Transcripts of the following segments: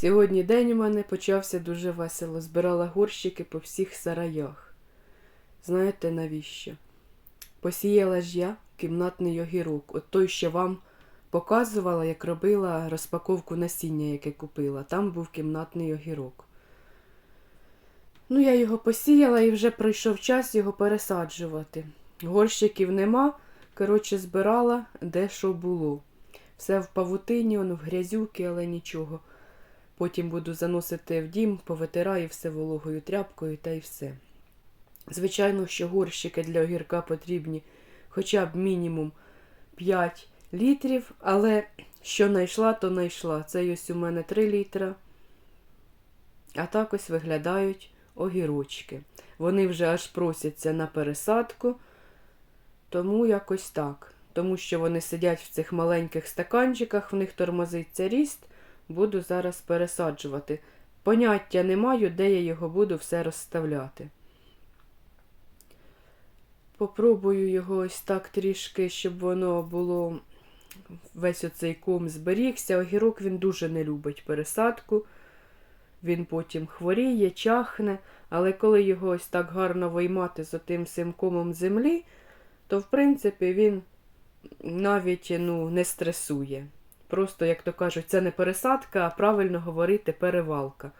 Сьогодні день у мене почався дуже весело. Збирала горщики по всіх сараях. Знаєте навіщо? Посіяла ж я кімнатний огірок. От той, що вам показувала, як робила розпаковку насіння, яке купила. Там був кімнатний огірок. Ну, я його посіяла і вже прийшов час його пересаджувати. Горщиків нема. Коротше, збирала де що було. Все в павутині, он в грязюки, але нічого. Потім буду заносити в дім, повитираю все вологою тряпкою та й все. Звичайно, що горщики для огірка потрібні хоча б мінімум 5 літрів, але що знайшла, то знайшла. Це ось у мене 3 літра. А так ось виглядають огірочки. Вони вже аж просяться на пересадку, тому якось так. Тому що вони сидять в цих маленьких стаканчиках, в них тормозиться ріст, буду зараз пересаджувати. Поняття не маю, де я його буду все розставляти. Попробую його ось так трішки, щоб воно було весь оцей ком зберігся. Огірок він дуже не любить пересадку. Він потім хворіє, чахне, але коли його ось так гарно виймати з отим цим комом землі, то в принципі він навіть ну, не стресує. Просто, як то кажуть, це не пересадка, а правильно говорити перевалка.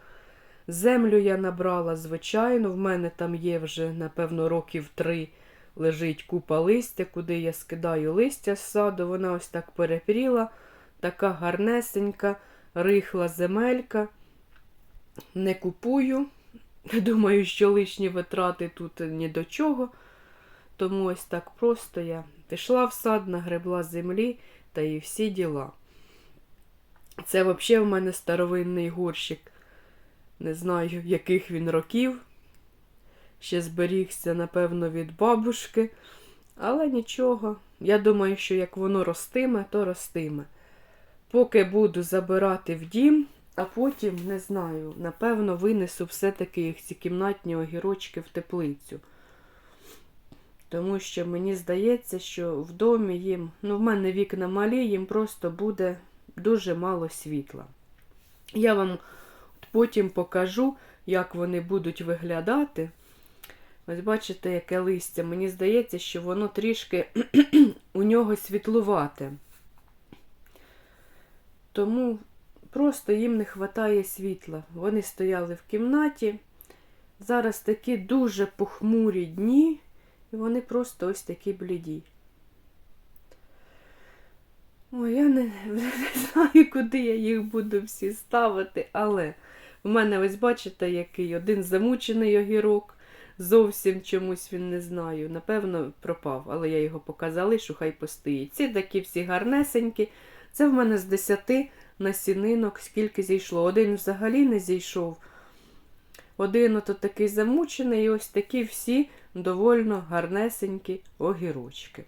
Землю я набрала, звичайно, в мене там є вже, напевно, років три лежить купа листя, куди я скидаю листя з саду. Вона ось так перепріла, така гарнесенька, рихла земелька. Не купую. Думаю, що лишні витрати тут ні до чого. Тому ось так просто я пішла в сад, нагребла землі та і всі діла. Це взагалі в мене старовинний горщик. Не знаю, яких він років. Ще зберігся, напевно, від бабушки. Але нічого. Я думаю, що як воно ростиме, то ростиме. Поки буду забирати в дім, а потім, не знаю, напевно, винесу все-таки їх ці кімнатні огірочки в теплицю. Тому що мені здається, що в домі їм, ну, в мене вікна малі, їм просто буде дуже мало світла. Я вам потім покажу, як вони будуть виглядати. Ось бачите, яке листя. Мені здається, що воно трішки у нього світлувате. Тому просто їм не вистачає світла. Вони стояли в кімнаті. Зараз такі дуже похмурі дні, і вони просто ось такі бліді. Ой, я не, не знаю, куди я їх буду всі ставити, але в мене, ось бачите, який один замучений огірок. Зовсім чомусь він не знаю. Напевно, пропав, але я його поки залишу, хай постоїть. Ці такі всі гарнесенькі. Це в мене з десяти насінинок, скільки зійшло. Один взагалі не зійшов. Один ото такий замучений, і ось такі всі довольно гарнесенькі огірочки.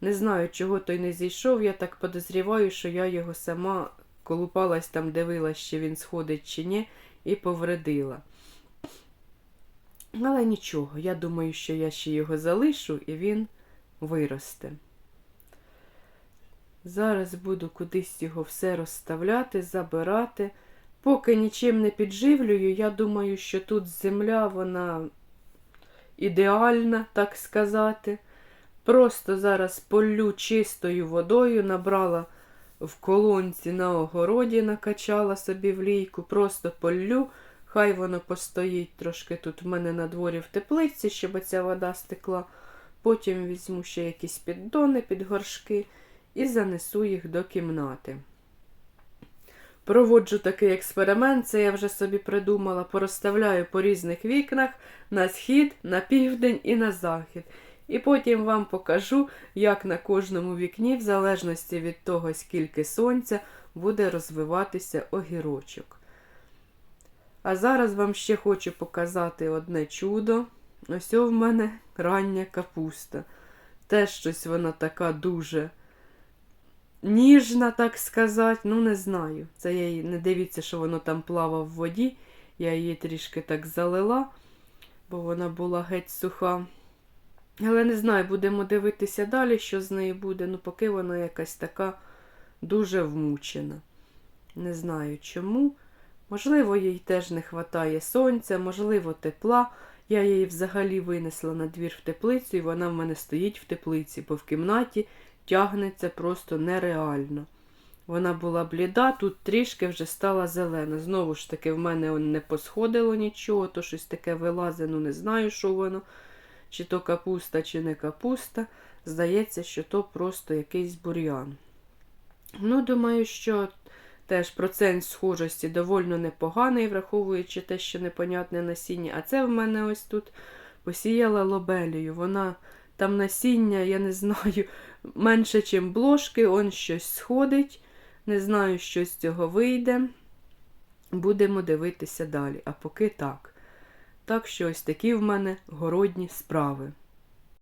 Не знаю, чого той не зійшов. Я так подозріваю, що я його сама колупалась там, дивилась, чи він сходить, чи ні, і повредила. Але нічого, я думаю, що я ще його залишу і він виросте. Зараз буду кудись його все розставляти, забирати. Поки нічим не підживлюю, я думаю, що тут земля, вона ідеальна, так сказати. Просто зараз полю чистою водою, набрала в колонці на огороді, накачала собі в лійку, просто полю, хай воно постоїть трошки тут в мене на дворі в теплиці, щоб ця вода стекла. Потім візьму ще якісь піддони під горшки і занесу їх до кімнати. Проводжу такий експеримент, це я вже собі придумала, порозставляю по різних вікнах на схід, на південь і на захід. І потім вам покажу, як на кожному вікні, в залежності від того, скільки сонця, буде розвиватися огірочок. А зараз вам ще хочу показати одне чудо. Ось у мене рання капуста. Теж щось вона така дуже ніжна, так сказати. Ну, не знаю. Це я її не дивіться, що воно там плавав в воді. Я її трішки так залила, бо вона була геть суха. Але не знаю, будемо дивитися далі, що з нею буде. Ну, поки вона якась така дуже вмучена. Не знаю чому. Можливо, їй теж не вистачає сонця, можливо, тепла. Я її взагалі винесла на двір в теплицю, і вона в мене стоїть в теплиці, бо в кімнаті тягнеться просто нереально. Вона була бліда, тут трішки вже стала зелена. Знову ж таки, в мене не посходило нічого, то щось таке вилазить, ну не знаю, що воно, чи то капуста, чи не капуста. Здається, що то просто якийсь бур'ян. Ну, думаю, що теж процент схожості доволі непоганий, враховуючи те, що непонятне насіння. А це в мене ось тут посіяла лобелію. Вона там насіння, я не знаю, менше, ніж блошки, он щось сходить. Не знаю, що з цього вийде. Будемо дивитися далі. А поки так. Так що ось такі в мене городні справи.